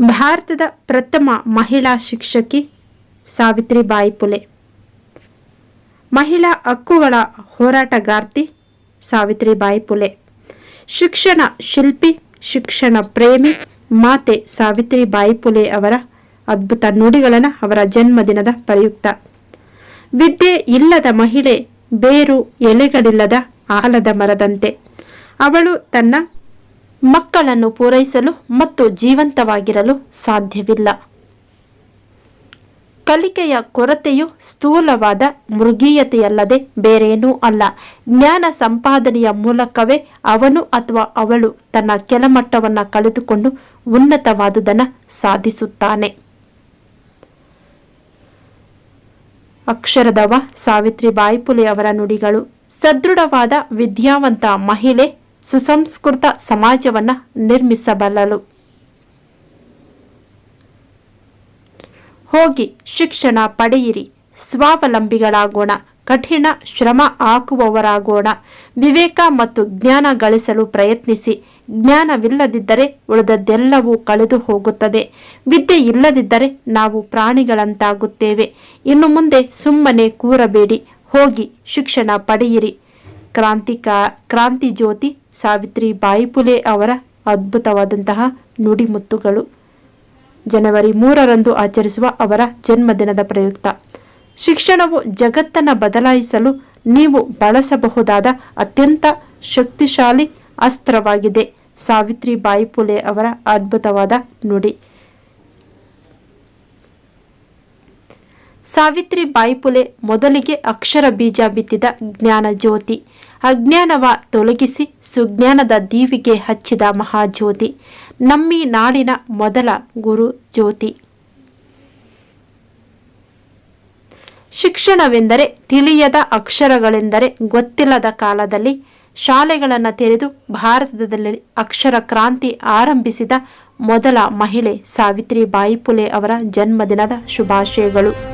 ಭಾರತದ ಪ್ರಥಮ ಮಹಿಳಾ ಶಿಕ್ಷಕಿ ಸಾವಿತ್ರಿಬಾಯಿ ಪುಲೆ. ಮಹಿಳಾ ಹಕ್ಕುಗಳ ಹೋರಾಟಗಾರ್ತಿ ಸಾವಿತ್ರಿಬಾಯಿ ಪುಲೆ. ಶಿಕ್ಷಣ ಶಿಲ್ಪಿ, ಶಿಕ್ಷಣ ಪ್ರೇಮಿ ಮಾತೆ ಸಾವಿತ್ರಿಬಾಯಿ ಪುಲೆ ಅವರ ಅದ್ಭುತ ನುಡಿಗಳನ್ನು ಅವರ ಜನ್ಮದಿನದ ಪ್ರಯುಕ್ತ. ವಿದ್ಯೆ ಇಲ್ಲದ ಮಹಿಳೆ ಬೇರು ಎಲೆಗಳಿಲ್ಲದ ಆಲದ ಮರದಂತೆ. ಅವಳು ತನ್ನ ಮಕ್ಕಳನ್ನು ಪೂರೈಸಲು ಮತ್ತು ಜೀವಂತವಾಗಿರಲು ಸಾಧ್ಯವಿಲ್ಲ. ಕಲಿಕೆಯ ಕೊರತೆಯು ಸ್ಥೂಲವಾದ ಮೃಗೀಯತೆಯಲ್ಲದೆ ಬೇರೇನೂ ಅಲ್ಲ. ಜ್ಞಾನ ಸಂಪಾದನೆಯ ಮೂಲಕವೇ ಅವನು ಅಥವಾ ಅವಳು ತನ್ನ ಕೆಲಮಟ್ಟವನ್ನು ಕಳೆದುಕೊಂಡು ಉನ್ನತವಾದುದನ್ನು ಸಾಧಿಸುತ್ತಾನೆ. ಅಕ್ಷರದವ ಸಾವಿತ್ರಿ ಬಾಯಿಪುಲೆ ಅವರ ನುಡಿಗಳು. ಸದೃಢವಾದ ವಿದ್ಯಾವಂತ ಮಹಿಳೆ ಸುಸಂಸ್ಕೃತ ಸಮಾಜವನ್ನು ನಿರ್ಮಿಸಬಲ್ಲಳು ಹೋಗಿ ಶಿಕ್ಷಣ ಪಡೆಯಿರಿ. ಸ್ವಾವಲಂಬಿಗಳಾಗೋಣ. ಕಠಿಣ ಶ್ರಮ ಹಾಕುವವರಾಗೋಣ. ವಿವೇಕ ಮತ್ತು ಜ್ಞಾನ ಗಳಿಸಲು ಪ್ರಯತ್ನಿಸಿ. ಜ್ಞಾನವಿಲ್ಲದಿದ್ದರೆ ಉಳಿದದ್ದೆಲ್ಲವೂ ಕಳೆದು ಹೋಗುತ್ತದೆ. ವಿದ್ಯೆ ಇಲ್ಲದಿದ್ದರೆ ನಾವು ಪ್ರಾಣಿಗಳಂತಾಗುತ್ತೇವೆ. ಇನ್ನು ಮುಂದೆ ಸುಮ್ಮನೆ ಕೂರಬೇಡಿ. ಹೋಗಿ ಶಿಕ್ಷಣ ಪಡೆಯಿರಿ. ಕ್ರಾಂತಿಕ ಕ್ರಾಂತಿ ಜ್ಯೋತಿ ಸಾವಿತ್ರಿ ಬಾಯಿ ಪುಲೆ ಅವರ ಅದ್ಭುತವಾದಂತಹ ನುಡಿಮುತ್ತುಗಳು. ಜನವರಿ ಮೂರರಂದು ಆಚರಿಸುವ ಅವರ ಜನ್ಮದಿನದ ಪ್ರಯುಕ್ತ. ಶಿಕ್ಷಣವು ಜಗತ್ತನ್ನು ಬದಲಾಯಿಸಲು ನೀವು ಬಳಸಬಹುದಾದ ಅತ್ಯಂತ ಶಕ್ತಿಶಾಲಿ ಅಸ್ತ್ರವಾಗಿದೆ. ಸಾವಿತ್ರಿ ಬಾಯಿ ಪುಲೆ ಅವರ ಅದ್ಭುತವಾದ ನುಡಿ. ಸಾವಿತ್ರಿ ಬಾಯಿಪುಲೆ ಮೊದಲಿಗೆ ಅಕ್ಷರ ಬೀಜ ಬಿತ್ತಿದ ಜ್ಞಾನ ಜ್ಯೋತಿ ಅಜ್ಞಾನವ ತೊಲಗಿಸಿ ಸುಜ್ಞಾನದ ದೀವಿಗೆ ಹಚ್ಚಿದ ಮಹಾಜ್ಯೋತಿ. ನಮ್ಮಿ ನಾಡಿನ ಮೊದಲ ಗುರು ಜ್ಯೋತಿ ಶಿಕ್ಷಣವೆಂದರೆ ತಿಳಿಯದ ಅಕ್ಷರಗಳೆಂದರೆ ಗೊತ್ತಿಲ್ಲದ ಕಾಲದಲ್ಲಿ ಶಾಲೆಗಳನ್ನು ತೆರೆದು ಭಾರತದಲ್ಲಿ ಅಕ್ಷರ ಕ್ರಾಂತಿ ಆರಂಭಿಸಿದ ಮೊದಲ ಮಹಿಳೆ ಸಾವಿತ್ರಿ ಬಾಯಿಪುಲೆ ಅವರ ಜನ್ಮದಿನದ ಶುಭಾಶಯಗಳು.